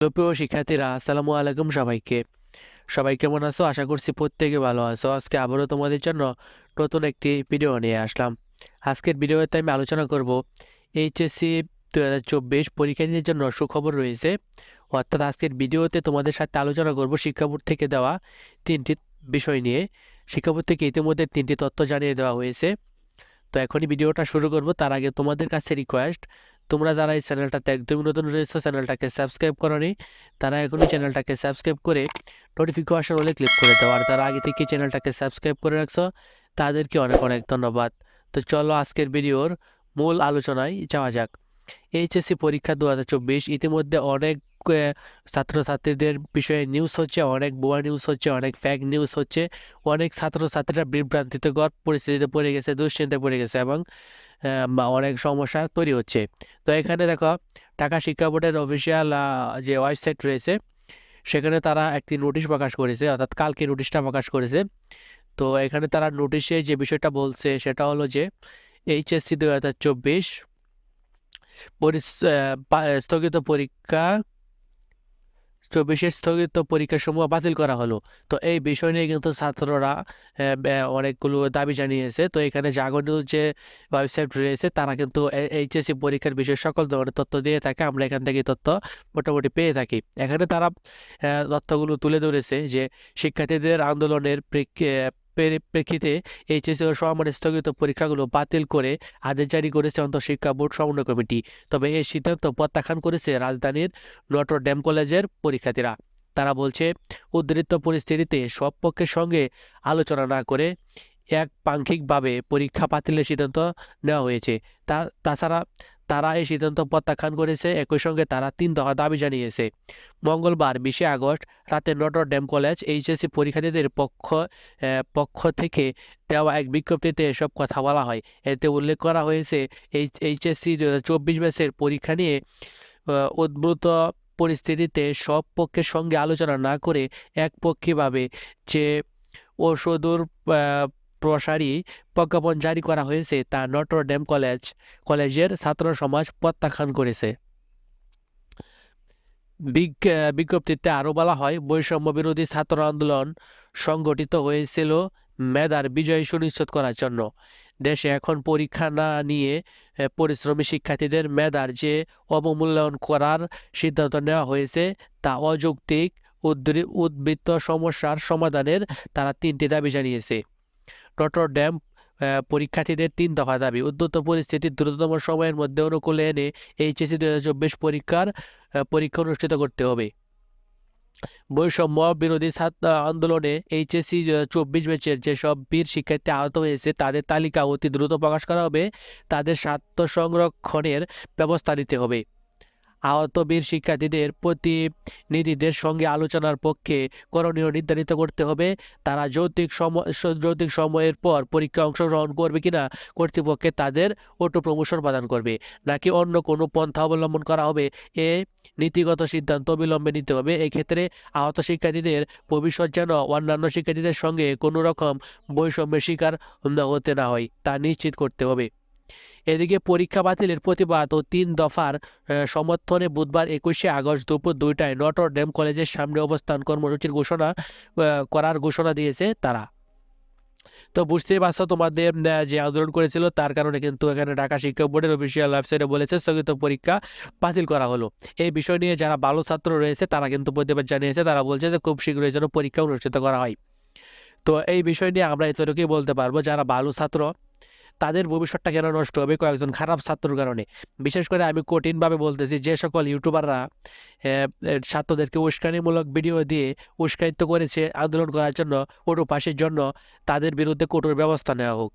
প্রিয় শিক্ষার্থীরা, আসসালামু আলাইকুম সবাইকে। সবাই কেমন আছো? আশা করছি প্রত্যেকে ভালো আছো। আজকে আবারও তোমাদের জন্য নতুন একটি ভিডিও নিয়ে আসলাম। আজকের ভিডিওতে আমি আলোচনা করব এইচএসসি দু হাজার চব্বিশ পরীক্ষার্থীদের জন্য সুখবর রয়েছে। অর্থাৎ আজকের ভিডিওতে তোমাদের সাথে আলোচনা করব শিক্ষা বোর্ড থেকে দেওয়া তিনটি বিষয় নিয়ে। শিক্ষা বোর্ড থেকে ইতিমধ্যে তিনটি তথ্য জানিয়ে দেওয়া হয়েছে। তো এখনই ভিডিওটা শুরু করব। তার আগে তোমাদের কাছে রিকোয়েস্ট তোমরা যারা এই চ্যানেলটাতে একদমই নতুন রয়েছে, চ্যানেলটাকে সাবস্ক্রাইব করনি, তারা এখনই চ্যানেলটাকে সাবস্ক্রাইব করে নোটিফিকেশন হলে ক্লিক করে দাও। আর যারা আগে থেকে চ্যানেলটাকে সাবস্ক্রাইব করে রাখছো, তাদেরকে অনেক অনেক ধন্যবাদ। তো চলো আজকের ভিডিওর মূল আলোচনায় যাওয়া যাক। এইচএসসি পরীক্ষা দু হাজার চব্বিশ, ইতিমধ্যে অনেক ছাত্রছাত্রীদের বিষয়ে নিউজ হচ্ছে, অনেক ভুয়া নিউজ হচ্ছে, অনেক ফ্যাক নিউজ হচ্ছে, অনেক ছাত্রছাত্রীরা বিভ্রান্তিতে গড় পরিস্থিতিতে পড়ে গেছে, দুশ্চিন্তায় পড়ে গেছে এবং অনেক সমস্যা তৈরি হচ্ছে। তো এখানে দেখো, ঢাকা শিক্ষা বোর্ডের অফিসিয়াল যে ওয়েবসাইট রয়েছে, সেখানে তারা একটি নোটিশ প্রকাশ করেছে, অর্থাৎ কালকে নোটিশটা প্রকাশ করেছে। তো এখানে তারা নোটিশে যে বিষয়টা বলছে, সেটা হলো যে এইচএসসি দু হাজার চব্বিশ স্থগিত পরীক্ষা চব্বিশের স্থগিত পরীক্ষাসমূহ বাতিল করা হলো। তো এই বিষয় নিয়ে কিন্তু ছাত্ররা অনেকগুলো দাবি জানিয়েছে। তো এখানে জাগো নিউজ যে ওয়েবসাইট রয়েছে, তারা কিন্তু এইচএসসি পরীক্ষার বিষয়ে সকল ধরনের তথ্য দিয়ে থাকে। আমরা এখান থেকে তথ্য মোটামুটি পেয়ে থাকি। এখানে তারা তথ্যগুলো তুলে ধরেছে যে শিক্ষার্থীদের আন্দোলনের প্রেক্ষিতে এইচএসসি ও সমান স্থগিত পরীক্ষাগুলো বাতিল করে আদেশ জারি করেছে অন্তঃশিক্ষা বোর্ড সমন্বয় কমিটি। তবে এই সিদ্ধান্ত প্রত্যাখ্যান করেছে রাজধানীর নটর ড্যাম কলেজের পরীক্ষার্থীরা। তারা বলছে উদ্ধৃত পরিস্থিতিতে সব পক্ষের সঙ্গে আলোচনা না করে এক পাঙ্খিকভাবে পরীক্ষা বাতিলের সিদ্ধান্ত নেওয়া হয়েছে। তা, তাছাড়া তারা এই সিদ্ধান্ত প্রত্যাখ্যান করেছে। একই সঙ্গে তারা তিন দফা দাবি জানিয়েছে। মঙ্গলবার বিশে আগস্ট রাতে নটর ডেম কলেজ এইচএসসি পরীক্ষার্থীদের পক্ষ পক্ষ থেকে দেওয়া এক বিজ্ঞপ্তিতে এসব কথা বলা হয়। এতে উল্লেখ করা হয়েছে এইচ এইচএসসি চব্বিশ ব্যাচের পরীক্ষা নিয়ে উদ্ভূত পরিস্থিতিতে সব পক্ষের সঙ্গে আলোচনা না করে একপক্ষীভাবে যে আহ, প্রসারী প্রজ্ঞাপন জারি করা হয়েছে তা নটর ডেম কলেজ, কলেজের ছাত্র সমাজ প্রত্যাখ্যান করেছে। বিজ্ঞ, বিজ্ঞপ্তিতে আরও বলা হয় বৈষম্য বিরোধী ছাত্র আন্দোলন সংগঠিত হয়েছিল মেধার বিজয় সুনিশ্চিত করার জন্য। দেশে এখন পরীক্ষা না নিয়ে পরিশ্রমী শিক্ষার্থীদের মেধার যে অবমূল্যায়ন করার সিদ্ধান্ত নেওয়া হয়েছে, তা অযৌক্তিক উদ্বৃত্ত সমস্যার সমাধানের তারা তিনটি দাবি জানিয়েছে। ড্যাম পরীক্ষার্থীদের তিন দফা দাবি। উদ্যত পরিস্থিতির দ্রুততম সময়ের মধ্যে অনুকূলে এনে এইচএসসি দু হাজার চব্বিশ পরীক্ষার পরীক্ষা অনুষ্ঠিত করতে হবে। বৈষম্য বিরোধী ছাত্র আন্দোলনে এইচএসসি চব্বিশ ব্যাচের যেসব বীর শিক্ষার্থী আহত হয়েছে, তাদের তালিকা অতি দ্রুত প্রকাশ করা হবে। তাদের স্বার্থ সংরক্ষণের ব্যবস্থা নিতে হবে। আহত বীর শিক্ষার্থীদের প্রতিনিধিদের সঙ্গে আলোচনার পক্ষে করণীয় নির্ধারিত করতে হবে। তারা যৌক্তিক সময় যৌক্তিক সময়ের পর পরীক্ষা অংশগ্রহণ করবে কিনা কর্তৃপক্ষে তাদের অটো প্রমোশন প্রদান করবে, নাকি অন্য কোনো পন্থা অবলম্বন করা হবে এ নীতিগত সিদ্ধান্ত অবিলম্বে নিতে হবে। এক্ষেত্রে আহত শিক্ষার্থীদের ভবিষ্যৎ যেন অন্যান্য শিক্ষার্থীদের সঙ্গে কোনো রকম বৈষম্যের শিকার হতে না হয়, তা নিশ্চিত করতে হবে। এদিকে পরীক্ষা বাতিলের প্রতিবাদ ও তিন দফার সমর্থনে বুধবার একুশে আগস্ট দুপুর দুইটায় নটর ডেম কলেজের সামনে অবস্থান কর্মসূচির ঘোষণা করার ঘোষণা দিয়েছে তারা। তো বুঝতেই পারছ তোমাদের যে আন্দোলন করেছিল তার কারণে কিন্তু এখানে ঢাকা শিক্ষা বোর্ডের অফিসিয়াল ওয়েবসাইটে বলেছে স্থগিত পরীক্ষা বাতিল করা হলো। এই বিষয় নিয়ে যারা ভালো ছাত্র রয়েছে তারা কিন্তু প্রতিবাদ জানিয়েছে, তারা বলছে যে খুব শীঘ্রই যেন পরীক্ষা অনুষ্ঠিত করা হয়। তো এই বিষয় নিয়ে আমরা এতটুকুই বলতে পারব, যারা ভালো ছাত্র তাদের ভবিষ্যৎটা কেন নষ্ট হবে কয়েকজন খারাপ ছাত্রর কারণে? বিশেষ করে আমি কঠিনভাবে বলতেছি যে সকল ইউটিউবাররা ছাত্রদেরকে উস্কানিমূলক ভিডিও দিয়ে উস্কানিত করেছে আন্দোলন করার জন্য ওটো পাশের জন্য তাদের বিরুদ্ধে কঠোর ব্যবস্থা নেওয়া হোক।